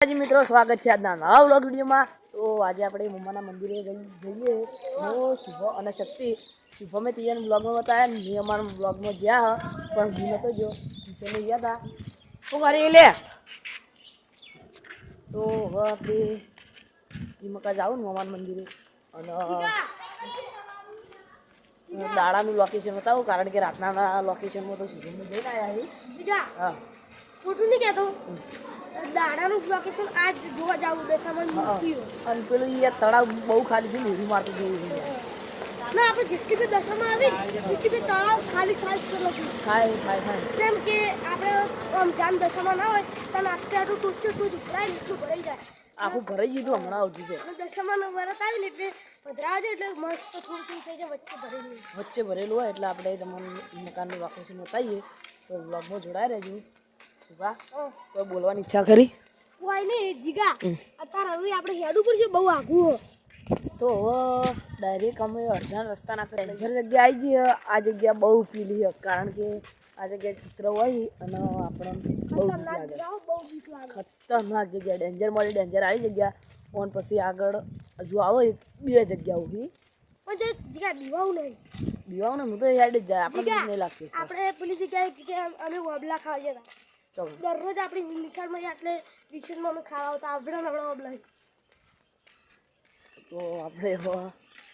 જી મિત્રો સ્વાગત છે આજના નવા વ્લોગ વિડીયોમાં. તો આજે આપણે મમ્માના મંદિરે જઈએ. હું શુભ અને શક્તિ. શુભમે તૈયાર બ્લોગમાં બતાવ્યા મેં અમારા બ્લોગમાં જ્યાં પણ હું નતો જો વિષયને ગયા હતા શું કરી લે? તો હવે આપણે ધીમકા જાવ ને મમ્માના મંદિરે. અને દાડાનું લોકેશન બતાવું કારણ કે રાતના લોકેશનમાં તો શુભમને જઈને આવ્યા હા. ખોટું નહીં કહેતો. દાડાનું આજ જોવા જાવું દશામાં મૂક્યું અને પેલું તળાવ બહુ ખાલી છે ને મારતું જેવું ના આપણે જેટલી બી દશામાં આવી એટલી બી તળાવ ખાલી ખાય ખાય ખાય. જેમ કે આપણે આમ જામ દશામાં ના હોય ત્યારે આપણે આટલું ટૂચું ટૂચ ભરાય એટલું ભરાઈ જાય. આખું ભરાઈ ગયું હમણાં આવતું છે. દશામાં વરત આવે ને એટલે પધરાવે એટલે મસ્ત થોડું થઈ જાય વચ્ચે ભરેલું વચ્ચે ભરેલું હોય એટલે આપણે તમને મકાનનું વાકેશન બતાવીએ. તો બ્લોગમાં જોડાઈ રહેજો. કોઈ બોલવાની ઈચ્છા ખરી કોઈ નહીં જીગા. અત્યારે હવે આપણે હેડ ઉપર છે બહુ આઘું તો ડાયરેક્ટ અમે અડધા રસ્તા ના ડેન્જર જગ્યા આવી ગઈ આ જગ્યા બહુ પીલી છે. કારણ કે આ જગ્યાએ ચિત્ર હોય અને આપણે બહુ બીક ખતરનાક લાગે. જગ્યા ડેન્જર મળી ડેન્જર આવી જગ્યા. ઓન પછી આગળ હજુ આવો એક બે જગ્યા ઊભી. પણ જો જીગા દીવાવું નહીં. દીવાઓ ને હું તો જાય. આપણે નહીં લાગતું. આપણે પેલી જગ્યાએ અમે વબલા ખાવા જતા દરરોજ આપણી નિશાળમાં એટલે વિશેષમાં અમે ખાવા આવતા આપણે નવડો વબલા તો આપણે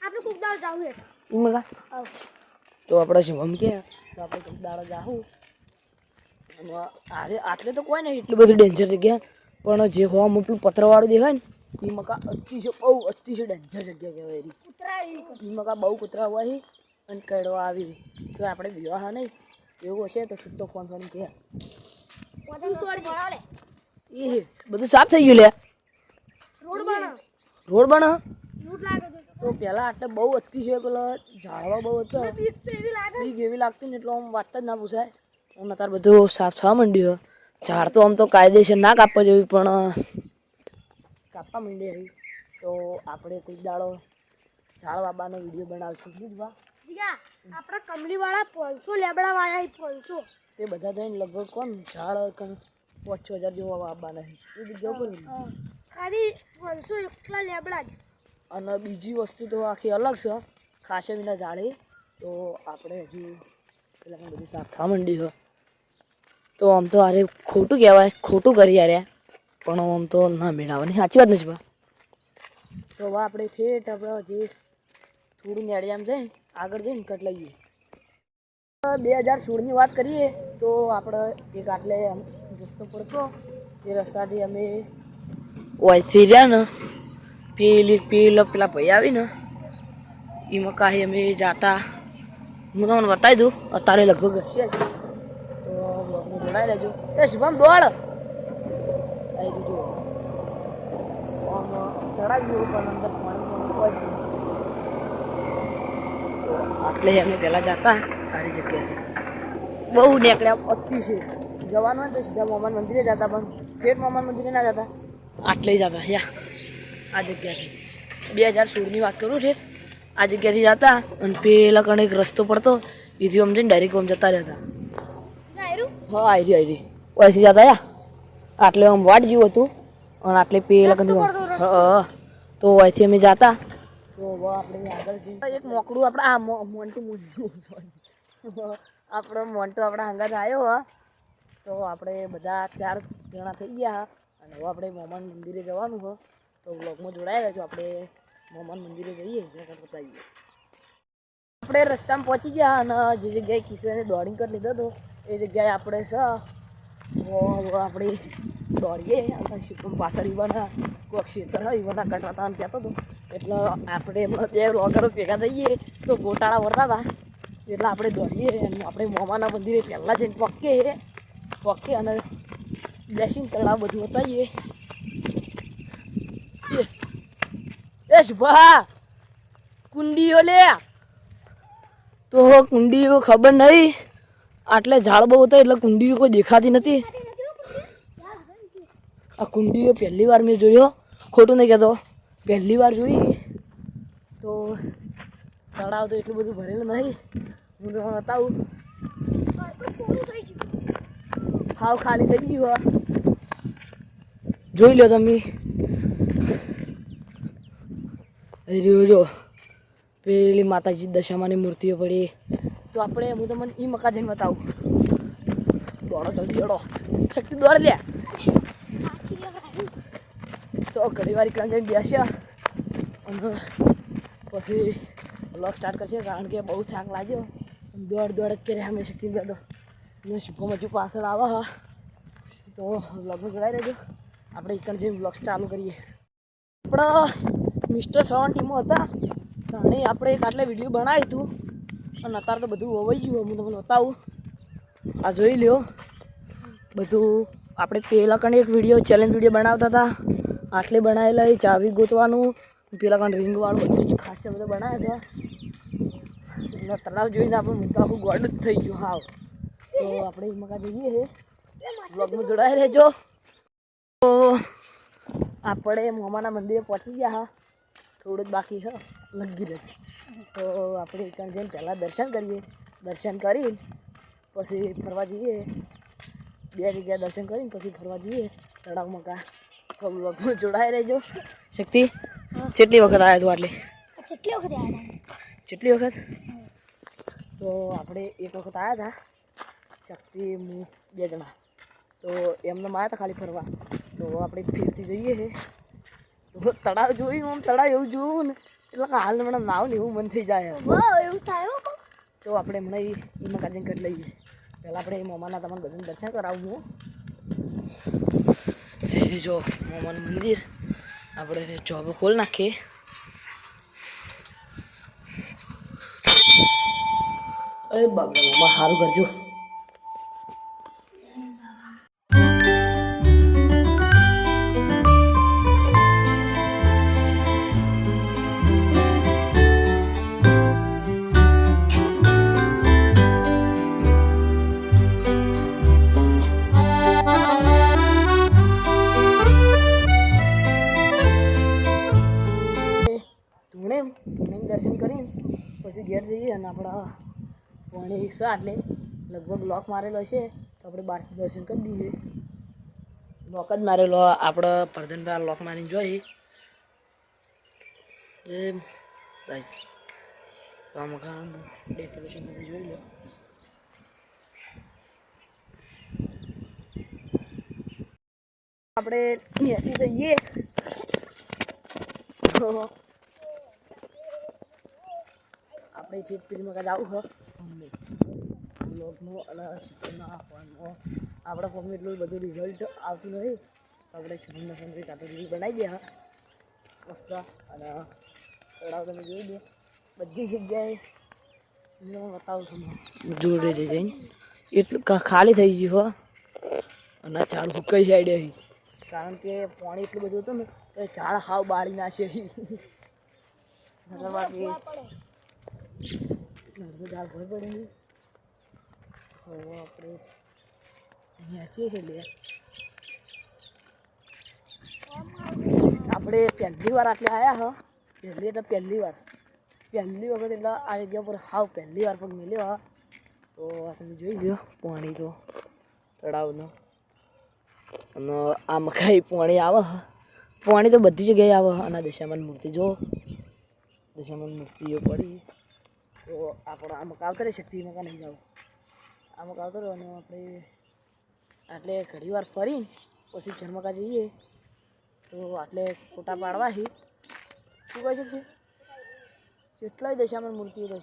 આપણે કોક દાળ જાવું હે. મગા તો આપણે શિવમ કે તો આપણે કંઈક દાડો જાવું અરે આટલે તો કોઈ નહીં એટલી બધી ડેન્જર જગ્યા. પણ જે હોવા મોટું પથરવાળું દેખાય ને એ મકા અતિશય બહુ અતિશય ડેન્જર જગ્યા કહેવાય એરી ઉતરાય એ મકા બહુ કૂતરા હોય અને કડવા આવી. તો આપણે વિવાહ નહીં. એવું હશે તો છૂટો ફોન ફોન કે વધુ સોળ ભણાવે એ બધું સાફ થઈ ગયું લે. રોડ બના રોડ બના છે. તો પેલા આટલે બહુ અતિશય પેલા ઝાડવા બહુ હતા. બીક એવી લાગતી ને એટલે આમ વાત જ ના પૂછાય. આમ અત્યારે બધું સાફ થવા માંડ્યું ઝાડ તો આમ તો કાયદેસર ના કાપવા જેવી પણ કાપવા માંડી આવી તો આપણે કોઈ દાડો ઝાડ બાબાનો વીડિયો બનાવશું. બુધવા આપણે કમલીવાળા પાંચસો લેબડા વાયા પાંચસો તે બધા જઈને લગભગ કોણ? ઝાડ કણ? પાંચ હજાર જેવા બાબાના છે એ જગ્યા ઉપર. ખાલી પાંચસો એકલા લેબડા જ. અને બીજી વસ્તુ તો આખી અલગ છે. ખાસે વિના ઝાડે. તો આપણે હજુ પેલા બધી સાફ થવા માંડી છે. તો આમ તો અરે ખોટું કહેવાય ખોટું કરી યાર પણ આમ તો ના મેળવવાની સાચી વાત નથી બા. તો હવે આપણે ઠેઠ આપણે જે થોડું નેડિયામ જઈને આગળ જઈને કટ લઈએ. બે હજાર સોળની વાત કરીએ તો આપણે એક આટલે રસ્તો પડતો. એ રસ્તાથી અમે ઓયથી રહ્યા ને. પેલી પેલો પેલા ભાઈ આવીને એમાં કાંઈ અમે જાતા. હું તમને બતાવી દઉં, અત્યારે લગભગ હશે. તો બ્લોગમાં જોડાઈ લેજો એ શુભમ દોડ આવી દીધું ચડાવી દઉં પણ અંદર પાણી આટલે અમે પહેલાં જતા. સારી જગ્યાએ. બહુ નીકળ્યા. અતિ છે. જવાનું હોય તો સીધા મોમાન મંદિરે જતા પણ ફેટ મોમાન મંદિરે ના જતા. આટલે જતા યા. આ જગ્યાથી. બે હજાર સોળની વાત કરું છે. આ જગ્યાથી જતા અને પેલા કણે એક રસ્તો પડતો. એથી આમ જઈને ડાયરેક્ટ આમ જતા રહેતા. હા આયરી આયરી. ઓયથી જતા યા આટલે આમ વાટ જેવું હતું. અને આટલે પેલા કણે. હા તો અહીંથી અમે જતા. તો આપણે આગળ જઈએ. એક મોકડું આપણે આ મોન્ટું મોન્ટું. આપણો મોન્ટો આપણા હંગાત આવ્યો હા. તો આપણે બધા ચાર જણા થઈ ગયા, હા. અને હવે આપણે મોમાન મંદિરે જવાનું છે તો વ્લોગમાં જોડાયેલા રહેજો, આપણે મોમાન મંદિરે જઈએ ત્યાં બતાવીએ આપણે રસ્તામાં પહોંચી ગયા, અને જે જગ્યાએ કિશોરે દોડી કરી લીધો હતો, એ જગ્યાએ આપણે સ આપણે દોડીએ અને શિવમ પાછળ ઈવાના કોઈક ક્ષેત્ર ઈવાના કટાતા કહેતો હતો. એટલે આપણે બે લોગરો ભેગા થઈએ, તો ગોટાળા વરતા હતા. એટલે આપણે દોડીએ આપણે મોમાના મંદિરે પહેલાં જઈને પક્કે પક્કે અને બેસીને તળાવ બધું બતાવીએ. એ- શુભા કુંડીઓ લે. તો કુંડીઓ ખબર નહીં આટલે ઝાડ બહુ હતા એટલે કુંડીઓ કોઈ દેખાતી નથી. આ કુંડીઓ પહેલી વાર મેં જોયો. ખોટું નહીં કહેતો. પહેલી વાર જોઈ. તો તળાવ તો એટલું બધું ભરેલું નહીં. હું તમને બતાવું હાવ ખાલી થઈ ગયું જોઈ લો તમે. રહ્યો જો પેલી માતાજી દશામાની મૂર્તિઓ પડી. તો આપણે હું તમને ઈ મકા જઈને બતાવું. દોડો જલ્દી દોડો. શક્તિ દોડ લે. તો ઘણી વાર ક્યાં જઈને બેસ્યા. અને પછી બ્લોગ સ્ટાર્ટ કરશે કારણ કે બહુ થાક લાગ્યો. દોડ દોડ કરે અમે શક્તિ દાદો ને શુભમ હજુ પાછળ આવા હા. તો બ્લોગમાં જોડાઈ રહેજો. આપણે એકણ જઈને બ્લોગ ચાલુ કરીએ. આપણા મિસ્ટર શ્રવણ ટીમો હતા. તાણે આપણે એક આટલે વીડિયો બનાવ્યું હતું. અને અત્યારે તો બધું હોવાઈ ગયું. હું તમને બતાવું. આ જોઈ લ્યો. બધું આપણે પહેલાં કણે એક વીડિયો ચેલેન્જ વીડિયો બનાવતા હતા. આટલે બનાવેલા એ ચાવી ગોતવાનું. પેલા કણ રિંગવાળું બધું ખાસ બધું બનાવ્યા હતા. અને તળાવ જોઈને આપણે તો આખું ગોડ જ થઈ ગયું હાવ. તો આપણે મગા જઈએ છે બ્લોગમાં જોડાઈ રહેજો. તો આપણે મોમાના મંદિરે પહોંચી ગયા હા. થોડું જ બાકી હા લગી રહેશે તો આપણે ત્યાં જઈને પહેલાં દર્શન કરીએ. દર્શન કરીને પછી ફરવા જઈએ. બે જગ્યા દર્શન કરીને પછી ફરવા જઈએ તળાવમાં કા તો બ્લોગમાં જોડાઈ રહેજો. શક્તિ કેટલી વખત આવ્યા તું આટલી? કેટલી વખત આવ્યા કેટલી વખત? તો આપણે એક વખત આવ્યા હતા શક્તિ હું બે જણા. તો એમને માયા હતા ખાલી ફરવા. તો આપણે ફેરથી જઈએ છે તો તળાવ જોયું આમ તળાવ એવું જોવું ને એટલે હાલ મને નાવ ને એવું મન થઈ જાય એવું થાય તો આપણે હમણાં એ એમાં કાજન કરી લઈએ. પહેલાં આપણે એ મોમાના તમને બધાને દર્શન કરાવું હું. જો મોમાનું મંદિર. આપણે જોબ ખોલ નાખીએ. અરે બાબા મોમા સારું કરજો. દર્શન કરીને પછી ઘેર જઈએ આપણા પાણી છે એટલે લગભગ લોક મારેલો છે, તો આપણે બહારથી દર્શન કરી દઈએ લોક જ મારેલો આપણો પરધનભાઈ લોક મારીને જોઈએ જે ડેકોરેશન જોઈ લો. આપણે જઈએ તો આપણે જે ફિલ્મ કાંઈ આવું હો. બ્લોગનું અને શિક્ષણના આપવાનું આપણા મમ્મી એટલું બધું રિઝલ્ટ આવતું નથી આપણે છોડીને ફેમિલી કાં તો રીલ બનાવી દે મસ્ત. અને તળાવ તમે જોઈ દો બધી જગ્યાએ હું બતાવું તમને જોડે જઈ જઈને. એટલું ખાલી થઈ ગયું હો. અને ઝાડ હુકાઈ સાઈડે કારણ કે પાણી એટલું બધું હતું ને તો ચાળ ઝાડ હાવ બાળી નાખે નકર બાકી નર્મદા ઝાડ પડે હવે આપણે. અહીંયા છીએ લે આપણે પહેલી વાર આટલે આવ્યા હો. પહેલી એટલે પહેલી વાર. પહેલી વખત એટલે આ જગ્યા પર હાવ પહેલી વાર પણ મળ્યો હા. તો તમે જોઈ લો પાણી તો તળાવનો. અને આ મકાઈ પાણી આવે. પાણી તો બધી જગ્યાએ આવે. અને આ મૂર્તિ જો. દશામાન મૂર્તિઓ પડી. તો આપણો આ મકા આવતો રહે મકા નહીં જાવ આ મકા આવતો અને આપણે આટલે ઘણી વાર ફરીને પછી ઝરમકા જઈએ, તો આટલે ફોટા પાડવા છે. શું કહી શકશે કેટલાય દશામાં મૂર્તિઓ તો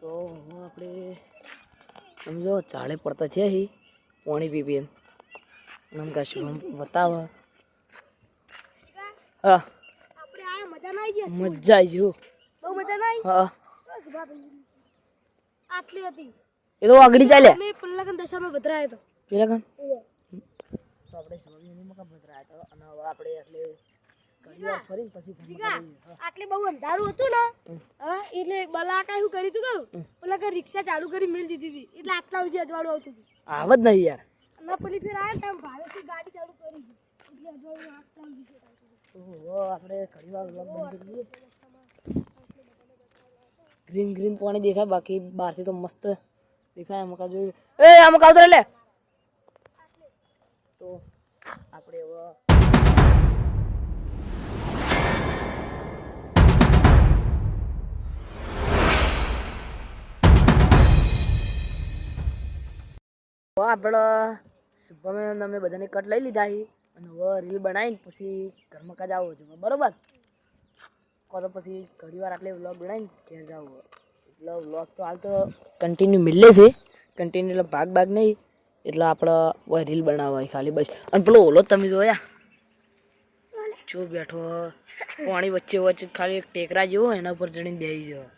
તો હું આપણે સમજો, ચાળે પડતા છે હી પાણી પીપીએ નમકા શુભમ બતાવે. હા. આવી ગયા મજા આવી જો બહુ મજા ના આવી હા. આટલી હતી. એ તો આગળ ચાલ્યા અમે પલ્લકન દશામાં ભદ્રાયા તો. પેલા તો આપણે સમજવાની મકા ભદ્રાયા તો. અને હવે આપણે એટલે વાર પછી આટલે બહુ અંધારું હતું ને? હા એટલે બલાકા શું કર્યું હતું કહું પેલા કે રિક્ષા ચાલુ કરી મેળ દીધી હતી. એટલે આટલા સુધી અજવાળું આવતું હતું. આવ નહીં યાર. ના પેલી ફેર આયા ને ભાવેથી ગાડી ચાલુ કરી. એટલે અજવાળું આટલા સુધી. આવતું. તો આપણે ઘણી વાર ગ્રીન ગ્રીન પાણી દેખાય, બાકી બહારથી તો મસ્ત દેખાય અમુક જોયું એ અમુક મકા આવતો એટલે તો આપણે હવે આપણે શુભમે અમે બધાને કટ લઈ લીધા છે અને હવે રીલ બનાવીને પછી ઘરમાં કાજ આવો છું. બરોબર? કો તો પછી ઘણી વાર આટલે વ્લોગ બનાવીને ઘેર જાવ એટલે વ્લોગ તો હાલ તો કન્ટિન્યુ મિલે છે. કન્ટિન્યુ એટલે ભાગ ભાગ નહીં. એટલે આપણે રીલ બનાવવા ખાલી બસ. અને પેલો ઓલો તમે જોયા? જો બેઠો પાણી વચ્ચે વચ્ચે ખાલી એક ટેકરા જેવો એના ઉપર ચડીને બેસી ગયો.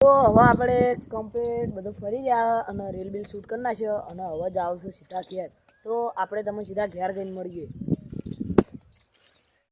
તો હવે આપણે કમ્પ્લીટ બધું ફરી ગયા અને રીલ બિલ શૂટ કરી નાખ્યો અને હવે જ આવશે સીધા ઘેર. તો આપણે તમે સીધા ઘેર જઈને મળીએ.